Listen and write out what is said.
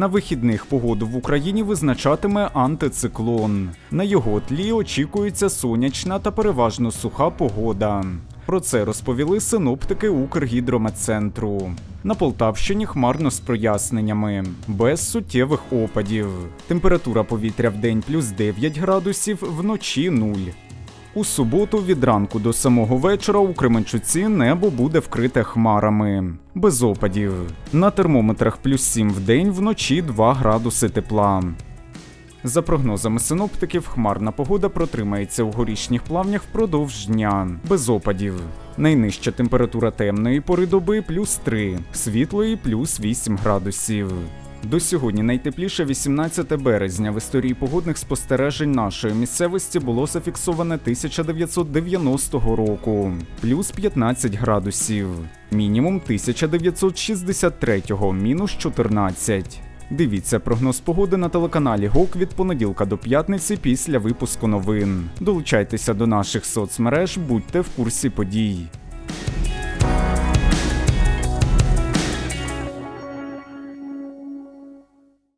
На вихідних погоду в Україні визначатиме антициклон. На його тлі очікується сонячна та переважно суха погода. Про це розповіли синоптики Укргідрометцентру. На Полтавщині хмарно з проясненнями, без суттєвих опадів. Температура повітря в день плюс 9 градусів, вночі 0. У суботу від ранку до самого вечора у Кременчуці небо буде вкрите хмарами, без опадів. На термометрах плюс 7 в день, вночі 2 градуси тепла. За прогнозами синоптиків, хмарна погода протримається у горішніх плавнях впродовж дня, без опадів. Найнижча температура темної пори доби плюс 3, світлої плюс 8 градусів. До сьогодні найтепліше 18 березня в історії погодних спостережень нашої місцевості було зафіксоване 1990 року, плюс 15 градусів, мінімум 1963, мінус 14. Дивіться прогноз погоди на телеканалі ГОК від понеділка до п'ятниці після випуску новин. Долучайтеся до наших соцмереж, будьте в курсі подій.